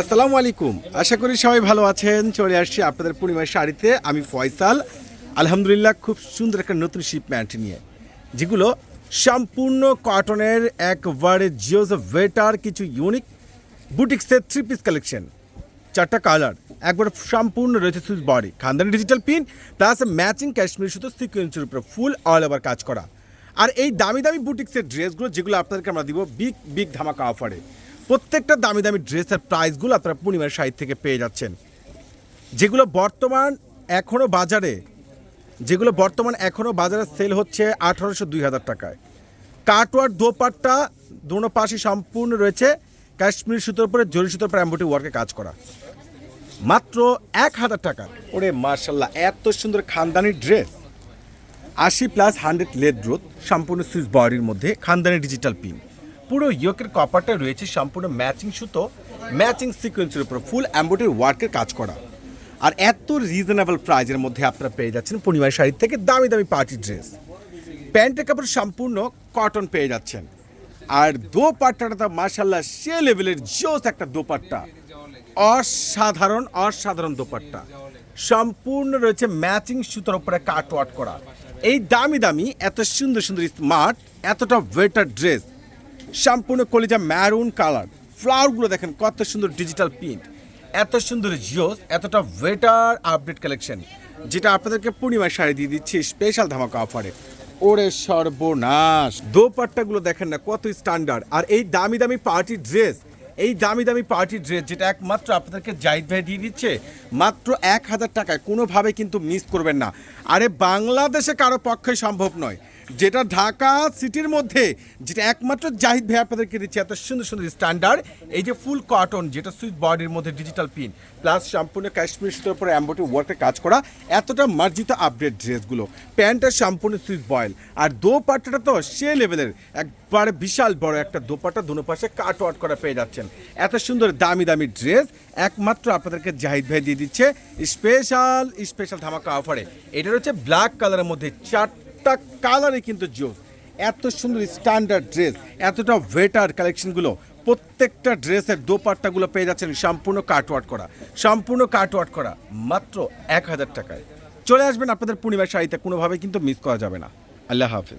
আসসালামু আলাইকুম। আশা করি সবাই ভালো আছেন। চলে আসছি আপনাদের পূর্ণিমার শাড়িতে। আমি ফয়সাল। আলহামদুলিল্লাহ খুব সুন্দর একটা নতুন শিপম্যান্ট নিয়ে। যেগুলো সম্পূর্ণ কটনের একবারে জিওস ওয়েটার, কিছু ইউনিক বুটিক্সের থ্রি পিস কালেকশন চারটা কালার একবার সম্পূর্ণ রয়েছে সুইচ বডি। খানদানি digital pin plus matching Kashmir সুতো সিকোয়েন্সের উপরে ফুল অল ওভার কাজ করা। আর এই দামি দামি বুটিক্সের ড্রেসগুলো যেগুলো আপনাদেরকে আমরা দিব বিগ বিগ ধামাকা অফারে প্রত্যেকটা দামি দামি ড্রেসের প্রাইসগুলো আপনারা পূর্ণিমার সাইড থেকে পেয়ে যাচ্ছেন। যেগুলো বর্তমান এখনও বাজারে, যেগুলো বর্তমান এখনও বাজারে সেল হচ্ছে আঠারোশো দুই হাজার টাকায়। কাটওয়ার দোপাট্টা, দোনো পাশে সম্পূর্ণ রয়েছে কাশ্মীর সুতোর উপরে, জরি সুতোর উপরে অ্যাম্বোটি ওয়ার্কে কাজ করা। মাত্র এক হাজার টাকা ওরে মার্শাল্লাহ এত সুন্দর খানদানি ড্রেস আশি প্লাস হান্ড্রেড লেড গ্রোথ সম্পূর্ণ সুইচ বডির মধ্যে, খানদানি ডিজিটাল পিন পুরো ইয়োকের কপারটা রয়েছে সম্পূর্ণ ম্যাচিং সুতো, ম্যাচিং সিকোয়েন্সের উপর ফুল অ্যাম্বোটের ওয়ার্কের কাজ করা। আর এত রিজনেবল প্রাইজের মধ্যে আপনারা পেয়ে যাচ্ছেন পূর্ণিমার শাড়ির থেকে দামি দামি পার্টি ড্রেস প্যান্টের কাপড় সম্পূর্ণ কটন পেয়ে যাচ্ছেন। আর দোপাট্টাটা তো মার্শাল্লাহ সে লেভেলের জোস একটা দোপাট্টা। অসাধারণ অসাধারণ দোপাট্টা। সম্পূর্ণ রয়েছে ম্যাচিং সুতোর উপরে কাট ওয়াট করা। এই দামি দামি, এত সুন্দর সুন্দর স্মার্ট এতটা ওয়েটার ড্রেস সম্পূর্ণ কলিজা ম্যারুন কালার ফ্লাওয়ারগুলো দেখেন কত সুন্দর ডিজিটাল প্রিন্ট এত সুন্দর জিওস, এতটা ওয়েটার আপডেট কালেকশন যেটা আপনাদেরকে পূর্ণিমার শাড়ি দিয়ে দিচ্ছি স্পেশাল ধামাকা অফারে ওরে সর্বনাশ! দোপাট্টাগুলো দেখেন না, কত স্ট্যান্ডার্ড আর এই দামি দামি পার্টি ড্রেস এই দামি দামি পার্টি ড্রেস যেটা একমাত্র আপনাদেরকে জাহিদ ভাই দিয়ে দিচ্ছে, মাত্র এক হাজার টাকায় কোনোভাবে কিন্তু মিস করবেন না। আরে বাংলাদেশে কারও পক্ষে সম্ভব নয়। যেটা ঢাকা সিটির মধ্যে, যেটা একমাত্র জাহিদ ভাই আপনাদেরকে দিচ্ছে, এত সুন্দর সুন্দর স্ট্যান্ডার্ড এই যে ফুল কটন যেটা সুইচ বডির মধ্যে ডিজিটাল পিন প্লাস সম্পূর্ণ কাশ্মীর সুতোর উপরে অ্যাম্বোটি ওয়ার্কে কাজ করা, এতটা মার্জিত আপডেট ড্রেসগুলো প্যান্টটা সম্পূর্ণ সুইচ বয়েল আর দোপাট্টাটা তো সে লেভেলের একবারে বিশাল বড় একটা দোপাট্টা, দুনো পাশে কাট ওয়াট করা পেয়ে যাচ্ছেন। এত সুন্দর দামি দামি ড্রেস একমাত্র আপনাদেরকে জাহিদ ভাই দিয়ে দিচ্ছে স্পেশাল স্পেশাল ধামাকা অফারে এটা হচ্ছে ব্ল্যাক কালারের মধ্যে চারটা কালারে কিন্তু জোস এত সুন্দর স্ট্যান্ডার্ড ড্রেস এতটা ওয়েটার কালেকশনগুলো প্রত্যেকটা ড্রেসের দোপাট্টাগুলো পেয়ে যাচ্ছেন সম্পূর্ণ কাটওয়ার্ট করা। সম্পূর্ণ কাটওয়ার্ট করা, মাত্র এক হাজার টাকায়। চলে আসবেন আপনাদের পূর্ণিমার শাড়িতে কোনোভাবে কিন্তু মিস করা যাবে না। আল্লাহ হাফেজ।